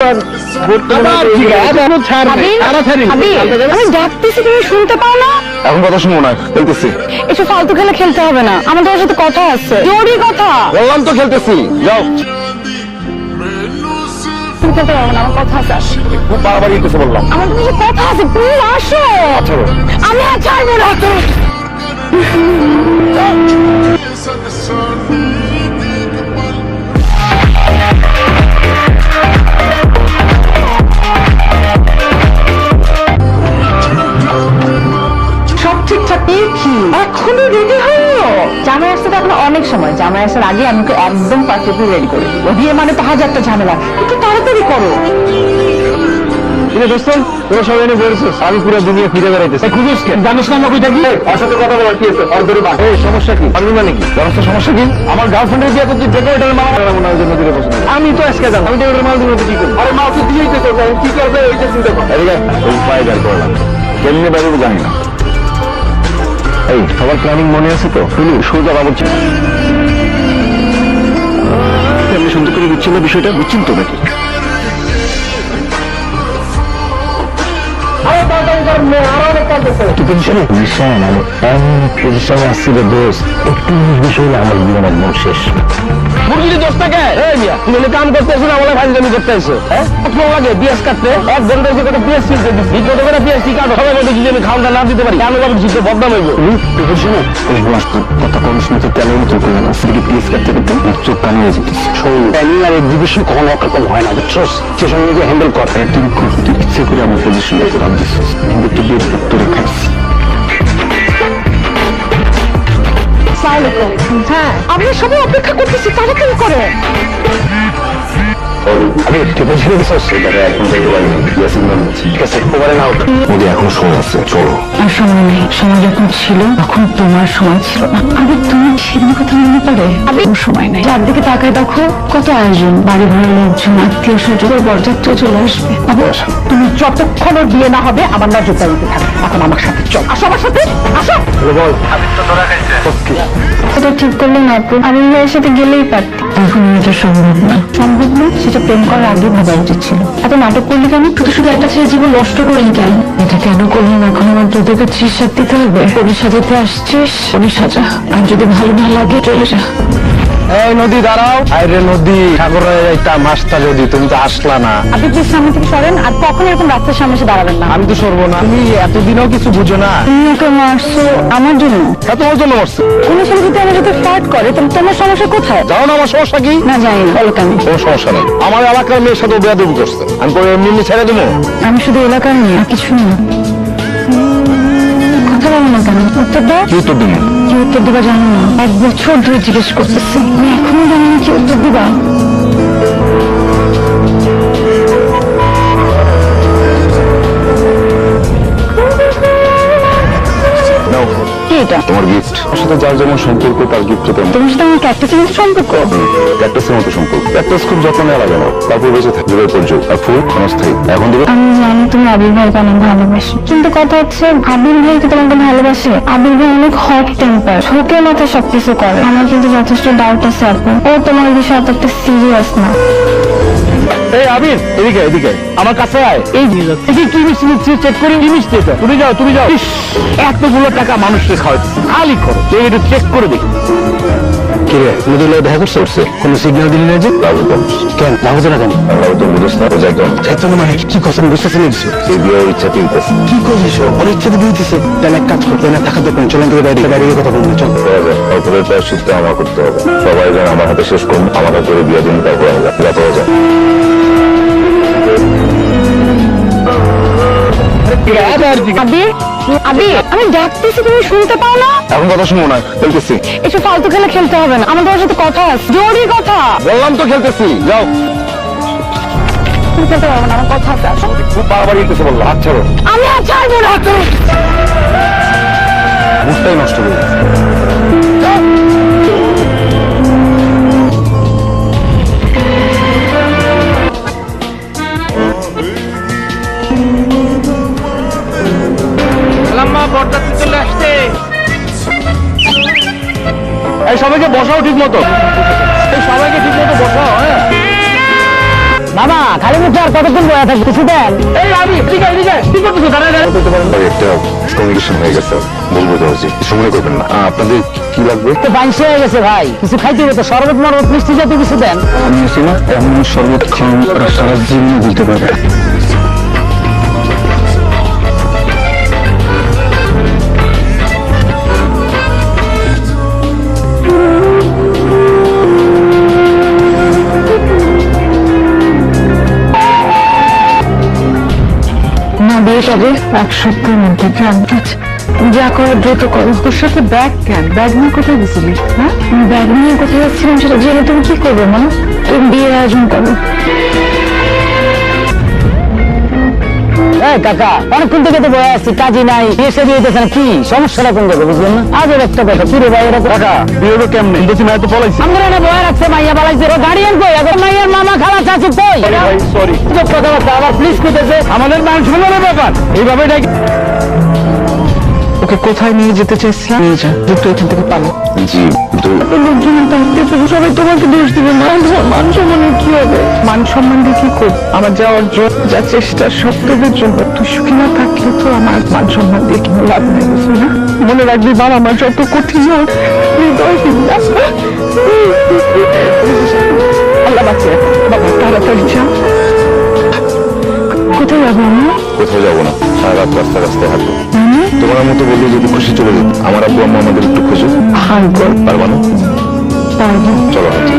আমি তুমি শুনতে পাও না? এখন কথা শুনব না খেলতেছি এসব ফালতু খেলে খেলতে হবে না। আমার তোমার সাথে কথা আছে। জরুরি কথা। বললাম তো খেলতেছি। যাও। তুমি খেলতে পারবে না আমার কথা আছে। খুব বাড়াবাড়ি কিছু বললাম। আমার তোমার সাথে কথা আছে প্লিজ আসো। আমি আর ছাড়বো না। জামাই আসতে তো এখন অনেক সময়। জামাই আসার আগে আমি তো একদম পারফেক্টলি রেডি করে দিব। বিয়ে মানে তো হাজারটা ঝামেলা। একটু তাড়াতাড়ি করো। সবাই এনে আমি পুরো দুনিয়া ফিরে বেড়াইতেছি। খুঁজিস জানিস না আমরা কই থাকি ওর কথা বলার কি আছে? ওর ধরে এই সমস্যা কি? পারবি না নাকি ব্যবস্থা সমস্যা কি? আমার গার্লফ্রেন্ডের বিয়ে করতে ডেকোরেটর মাল মনে হয় জন্য দিলে পছন্দ আমি তো আজকে জানি আমি ডেকোরেটর মাল দিলে কি করব? আরে মাল তো দিয়েই তো করব কি করবে? ওইটা চিন্তা কর। এদিকে ওই বের করলাম। কেমনে বেরোবো জানি না। এই, সবার প্ল্যানিং মনে আছে তো? শুনি, সোজা বাবুর আপনি সুন্দর করে বুঝছেন না বিষয়টা বুঝছেন তো নাকি? পজিশনে পজিশন আমি এমন পজিশনে আসছি রে দোস্ত একটু বিষয় আমার জীবন একদম শেষ। মুরগির দোস্তাকে এই তুমি কাম করতে এসো না জমি করতে এসো হ্যাঁ? লাগে? পিএস কাটতে? এক ঘণ্টা এসে কত পিএস কিনতে দিচ্ছি কত করে পিএস কি কাট হবে বলে যদি আমি খাওয়াটা না দিতে পারি কেন বাবু জিতে বদনাম হইব। তুমি শোনো ওই বাস্তব কথা কোন সময় তো তেমন তো করে না ফ্রি পিএস কাটতে কাটতে চোখ কানে যেতে শোন প্ল্যানিং আর এক্সিবিশন কখনো একরকম হয় না সে হ্যান্ডেল কর। তুমি খুব ইচ্ছে করে আমার পজিশন কিন্তু খাইছি হ্যাঁ। আমরা সবাই অপেক্ষা করতেছি তাড়াতাড়ি করে। আমি সেটাকে এখন পারি ঠিক এখন সময় আছে চলো আর সময় নেই সময় যখন ছিল তখন তোমার সময় ছিল তুমি সেদিন কথা মনে পড়ে তোমার সময় তাকায় দেখো কত আয়োজন বাড়ি ভাড়া লোকজন আত্মীয় স্বজন বরযাত্রী চলে আসবে তুমি যতক্ষণ বিয়ে না হবে আমার নজর দিতে থাকবে এখন আমার সাথে চল আসো আমার সাথে আসো বল এটা ঠিক করলে না আপু। আমি ভাইয়ের সাথে গেলেই পারতি। এখন এটা সম্ভব না। সম্ভব না? সেটা প্রেম করার আগে ভাবা উচিত ছিল। এত নাটক করলি কেন? শুধু শুধু একটা ছেলে জীবন নষ্ট করলি কেন? এটা কেন করলি না? এখন আমার তোদেরকে চিকিৎসা দিতে হবে। পরি সাজাতে আসছিস? পরি সাজা। আর যদি ভালো না লাগে চলে যা। এই নদী দাঁড়াও। আরে নদী সাগরে যাইতাম হাসতা যদি তুমি তো আসলা না। আপনি প্লিজ সামনে থেকে সরেন আর কখন এরকম রাস্তার সামনে এসে দাঁড়াবেন না। আমি তো সরবো না। তুমি এতদিনও কিছু বুঝো না। তুমি ওকে মারছো আমার জন্য? তা তোমার জন্য মরছে? কোনো ছেলে যদি আমার সাথে ফ্লার্ট করে তাহলে তোমার সমস্যা কোথায়? জানো না আমার সমস্যা কি? না জানি বলো কেন? কোনো সমস্যা নেই। আমার এলাকার মেয়ের সাথে বেয়াদবি করছে। আমি পরে এমনি এমনি ছেড়ে দেবো? আমি শুধু এলাকার নিয়ে কিছু না। কথা বলো না কেন উত্তর দাও। কি দিন কি উত্তর দিবা জানো না এক বছর ধরে জিজ্ঞেস করতেছি। এখনও জানি না কি উত্তর দিবা। এটা তোমার গিফট আমার সাথে যার যেমন সম্পর্ক তার গিফট তেমন তোমার। সাথে আমার ক্যাকটাসের মতো সম্পর্ক? ক্যাকটাসের মতো সম্পর্ক। ক্যাকটাস খুব যত্ন নেওয়া লাগে না তারপর বেঁচে থাকে দূরের পর্যন্ত আর ফুল ক্ষণস্থায়ী এখন দেবে আমি জানি তুমি আবির ভাইকে অনেক ভালোবাসো। কিন্তু কথা হচ্ছে আবির ভাই কি তোমাকে ভালোবাসে? আবির ভাই অনেক হট টেম্পার ঝোঁকে মাথায় সবকিছু করে। আমার কিন্তু যথেষ্ট ডাউট আছে আপু। ও তোমার বিষয়ে এতটা সিরিয়াস না। এই আবির এদিকে এদিকে। আমার কাছে আয়। এই এই কি মিষ্টি নিচ্ছি চেক করে কি মিষ্টি এটা। তুমি যাও তুমি যাও। এতগুলো টাকা মানুষকে খাওয়াচ্ছে খালি করো তুই একটু চেক করে দেখি। কিরে নদীর দেখা করছে। উঠছে কোন সিগন্যাল দিলি না যে? কেন? লাভ না কেন লাভ তো বুঝিস না বোঝা কেন এত না মানে কি কথা? বুঝতেছি না সে বিয়ে ইচ্ছা তিনতেছে। কি করিস ওর ইচ্ছা তো বিয়ে তাহলে এক কাজ করতে না দোকান চলেন করে বাইরে বাইরে কথা বলব। চল। অপরের প্রায় সিদ্ধ আমার করতে হবে। সবাই যেন আমার হাতে শেষ করুন আমার করে বিয়ে দিন তারপর আমরা যায় আবির আবির আমি ডাকতেছি তুমি শুনতে পাও না? এখন কথা শুনব না খেলতেছি। এসব ফালতু খেলে খেলতে হবে না। আমার তোমার সাথে কথা আছে জরুরি কথা। বললাম তো খেলতেছি যাও। খেলতে পারবে না আমার কথা আছে খুব বাড়াবাড়ি কিছু বলল হাত ছাড়ো। আমি আর ছাড়বো না। মুখটাই নষ্ট করে এই সবাইকে বসাও ঠিক মতো এই সবাইকে ঠিক মতো বসাও হ্যাঁ। বাবা খালি মুখে আর কতক্ষণ বয়া থাকবে? কিছু দেন। এই আমি ঠিক আছে ঠিক আছে কি করতেছো দাঁড়া দাঁড়া ভাই একটা কমিউনিকেশন হয়ে গেছে। বলব তো হচ্ছে সময় করবেন না। আপনাদের কি লাগবে? তো বাইশে হয়ে গেছে ভাই। কিছু খাইতে হবে তো শরবত মরবত মিষ্টি জাতীয় কিছু দেন। আমি আছি না এমন শরবত খান সারা জীবন বলতে পারবে বিয়ে কবে এক সপ্তাহের মধ্যে জানতে যা করে দ্রুত করো। তোর সাথে ব্যাগ কেন? ব্যাগ নিয়ে কোথায় গেছিলি? হ্যাঁ? ব্যাগ নিয়ে কোথায় যাচ্ছিলাম সেটা জেনে তুমি কি করবে, মা? তুমি বিয়ের আয়োজন করো। কাকা অনেকক্ষণ থেকে তো বয়ে আসছি কাজই নাই। এসে দিয়েছেন কি সমস্যাটা কোন জায়গায় বুঝলেন না? আজের একটা কথা কি ভাই এরকম? টাকা বিয়ে কেমনে? দেখছি মায়ের তো পলাইছি। আমরা না বয়ে রাখছে মাইয়া বালাইছে ও কই? এখন মাইয়ার মামা খালা চাচু কই? ভাই সরি চুপ কথাবার্তা আবার প্লিজ কইতেছে। আমাদের মান সম্মানের ব্যাপার। এইভাবে ডাকি। ওকে কোথায় নিয়ে যেতে চাইছি নিয়ে যা। যুক্ত এখান থেকে পালো জি কিন্তু লোকজনের দায়িত্বে সবাই তোমাকে দোষ দিবে। মান মান সম্মানের কি হবে? মান সম্মান দিয়ে কি করব? আমার যা অর্জন যা চেষ্টা সব জন্য তুই সুখী না থাকলে তো আমার মান সম্মান দিয়ে কোনো লাভ নেই বুঝলি না? মনে রাখবি বাবা আমার যত কঠিন হোক হৃদয় আল্লাহ বাঁচিয়ে বাবা তাড়াতাড়ি যা কোথায় যাব আমরা? কোথাও যাব না। সারা রাত রাস্তা রাস্তায় হাঁটবো। তোমার মতো বললে যদি খুশি চলে যেত আমার আব্বু আম্মা আমাদের একটু খুশি পারবা না? চলো হাঁটি।